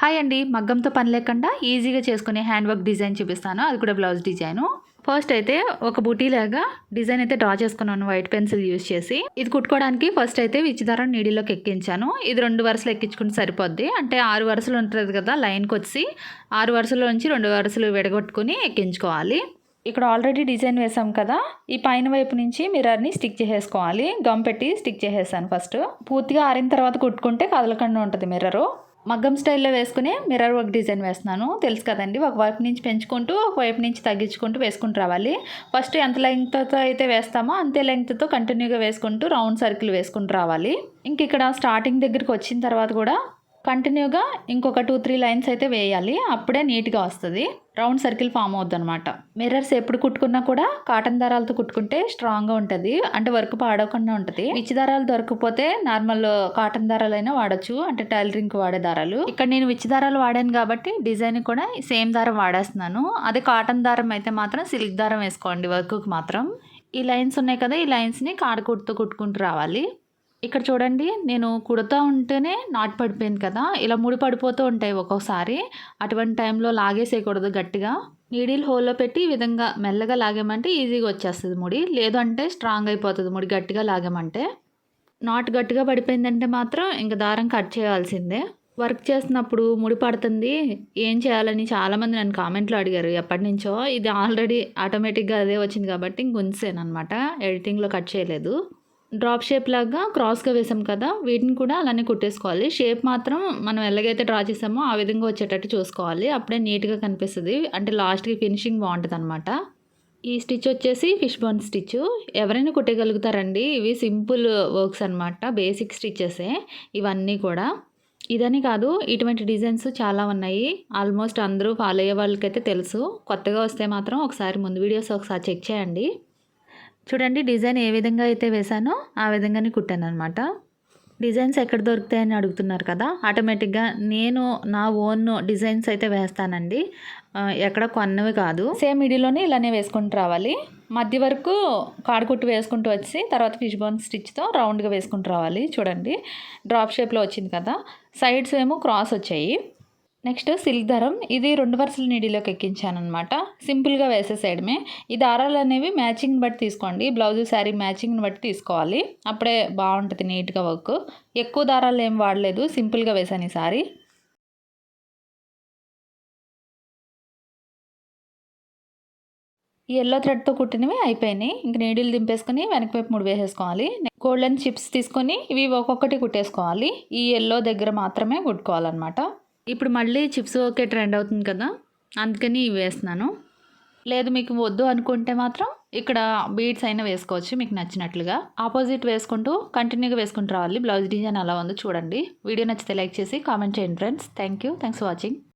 Hi అండి మగ్గంతో పని లేకుండా ఈజీగా చేసుకునే హ్యాండ్ వర్క్ డిజైన్ చూపిస్తాను. అది కూడా బ్లౌజ్ డిజైను ఫస్ట్ అయితే ఒక బుటీ లాగా డిజైన్ అయితే డ్రా చేసుకున్నాను వైట్ పెన్సిల్ యూస్ చేసి. ఇది కుట్టుకోవడానికి ఫస్ట్ అయితే విచ్చిదారం నీడిలోకి ఎక్కించాను. ఇది రెండు వరుసలు ఎక్కించుకుంటే సరిపోద్ది. అంటే ఆరు వరుసలు ఉంటుంది కదా లైన్కి వచ్చి ఆరు వరుసల నుంచి రెండు వరుసలు విడగొట్టుకుని ఎక్కించుకోవాలి. ఇక్కడ ఆల్రెడీ డిజైన్ వేసాం కదా ఈ పైన వైపు నుంచి మిర్రర్ని స్టిక్ చేసేసుకోవాలి. గమ్ పెట్టి స్టిక్ చేసేసాను ఫస్ట్ పూర్తిగా ఆరిన తర్వాత కుట్టుకుంటే కదలకుండా ఉంటుంది మిర్రరు మగ్గం స్టైల్లో వేసుకునే మిర్రర్ వర్క్ డిజైన్ వేస్తున్నాను. తెలుసు కదండి ఒక వైపు నుంచి పెంచుకుంటూ ఒక వైపు నుంచి తగ్గించుకుంటూ వేసుకుంటూ రావాలి. ఫస్ట్ ఎంత లెంగ్త్తో అయితే వేస్తామో అంతే లెంగ్త్తో కంటిన్యూగా వేసుకుంటూ రౌండ్ సర్కిల్ వేసుకుంటూ రావాలి. ఇంక ఇక్కడ స్టార్టింగ్ దగ్గరికి వచ్చిన తర్వాత కూడా కంటిన్యూగా ఇంకొక టూ త్రీ లైన్స్ అయితే వేయాలి. అప్పుడే నీట్గా వస్తుంది. రౌండ్ సర్కిల్ ఫామ్ అవుద్ది అనమాట మిర్రర్స్ ఎప్పుడు కుట్టుకున్నా కూడా కాటన్ దారాలతో కుట్టుకుంటే స్ట్రాంగ్గా ఉంటుంది. అంటే వర్క్ పాడకుండా ఉంటుంది. విచ్చి దారాలు దొరకకపోతే నార్మల్ కాటన్ దారాలైనా వాడచ్చు. అంటే టైలరింగ్కి వాడే దారాలు. ఇక్కడ నేను విచ్చి దారాలు వాడాను కాబట్టి డిజైన్ కూడా సేమ్ దారం వాడేస్తున్నాను. అదే కాటన్ దారం అయితే మాత్రం సిల్క్ దారం వేసుకోండి వర్క్కి మాత్రం. ఈ లైన్స్ ఉన్నాయి కదా ఈ లైన్స్ని కాడ కుట్టుతూ కుట్టుకుంటూ రావాలి. ఇక్కడ చూడండి నేను కుడుతూ ఉంటేనే నాట్ పడిపోయింది కదా. ఇలా ముడి పడిపోతూ ఉంటాయి ఒక్కొక్కసారి అటువంటి టైంలో లాగేసేయకూడదు గట్టిగా. నీడిల్ హోల్లో పెట్టి ఈ విధంగా మెల్లగా లాగామంటే ఈజీగా వచ్చేస్తుంది ముడి. లేదంటే స్ట్రాంగ్ అయిపోతుంది ముడి గట్టిగా లాగామంటే. నాట్ గట్టిగా పడిపోయిందంటే మాత్రం ఇంకా దారం కట్ చేయాల్సిందే. వర్క్ చేస్తున్నప్పుడు ముడి పడుతుంది. ఏం చేయాలని చాలామంది నన్ను కామెంట్లో అడిగారు. ఎప్పటి నుంచో ఇది ఆల్రెడీ ఆటోమేటిక్గా అదే వచ్చింది కాబట్టి ఇంక గుంసేనమాట అనమాట ఎడిటింగ్లో కట్ చేయలేదు. డ్రాప్ షేప్ లాగా క్రాస్గా వేసాం కదా వీటిని కూడా అలానే కుట్టేసుకోవాలి. షేప్ మాత్రం మనం ఎలాగైతే డ్రా చేసామో ఆ విధంగా వచ్చేటట్టు చూసుకోవాలి. అప్పుడే నీట్గా కనిపిస్తుంది. అంటే లాస్ట్కి ఫినిషింగ్ బాగుంటుంది అనమాట ఈ స్టిచ్ వచ్చేసి ఫిష్ బోన్ స్టిచ్. ఎవరైనా కుట్టగలుగుతారండి. ఇవి సింపుల్ వర్క్స్ అనమాట బేసిక్ స్టిచ్చెసే. ఇవన్నీ కూడా. ఇదని కాదు ఇటువంటి డిజైన్స్ చాలా ఉన్నాయి. ఆల్మోస్ట్ అందరూ ఫాలో అయ్యే వాళ్ళకైతే తెలుసు. కొత్తగా వస్తే మాత్రం ఒకసారి ముందు వీడియోస్ ఒకసారి చెక్ చేయండి. చూడండి డిజైన్ ఏ విధంగా అయితే వేసానో ఆ విధంగానే కుట్టాను అనమాట డిజైన్స్ ఎక్కడ దొరుకుతాయని అడుగుతున్నారు కదా ఆటోమేటిక్గా నేను నా ఓన్ డిజైన్స్ అయితే వేస్తానండి. ఎక్కడ కొన్నవి కాదు. సేమ్ మిడిలోనే ఇలానే వేసుకుంటూ రావాలి. మధ్య వరకు కాడకుట్టు వేసుకుంటూ వచ్చి తర్వాత ఫిష్ బోన్ స్టిచ్తో రౌండ్గా వేసుకుంటూ రావాలి. చూడండి డ్రాప్ షేప్లో వచ్చింది కదా. సైడ్స్ ఏమో క్రాస్ వచ్చాయి. నెక్స్ట్ సిల్క్ దారం ఇది రెండు వరుసల నీడిలోకి ఎక్కించాను అనమాట సింపుల్గా వేసేసేయడమే ఈ దారాలు అనేవి మ్యాచింగ్ని బట్టి తీసుకోండి. బ్లౌజ్ శారీ మ్యాచింగ్ని బట్టి తీసుకోవాలి. అప్పుడే బాగుంటుంది నీట్గా వర్క్ ఎక్కువ దారాలు ఏం వాడలేదు. సింపుల్గా వేసాను ఈ సారీ ఈ ఎల్లో థ్రెడ్తో కుట్టినవి అయిపోయినాయి. ఇంక నీడిలు దింపేసుకొని వెనక వైపు ముడి వేసేసుకోవాలి. గోల్డెన్ చిప్స్ తీసుకొని ఇవి ఒక్కొక్కటి కుట్టేసుకోవాలి. ఈ ఎల్లో దగ్గర మాత్రమే కుట్టుకోవాలన్నమాట. ఇప్పుడు మళ్ళీ చిప్స్ ఓకే ట్రెండ్ అవుతుంది కదా? అందుకని ఇవి వేస్తున్నాను. లేదు మీకు వద్దు అనుకుంటే మాత్రం ఇక్కడ బీడ్స్ అయినా వేసుకోవచ్చు మీకు నచ్చినట్లుగా. ఆపోజిట్ వేసుకుంటూ కంటిన్యూగా వేసుకుంటూ రావాలి. బ్లౌజ్ డిజైన్ అలా ఉందో చూడండి. వీడియో నచ్చితే లైక్ చేసి కామెంట్ చేయండి friends. Thank you thanks watching.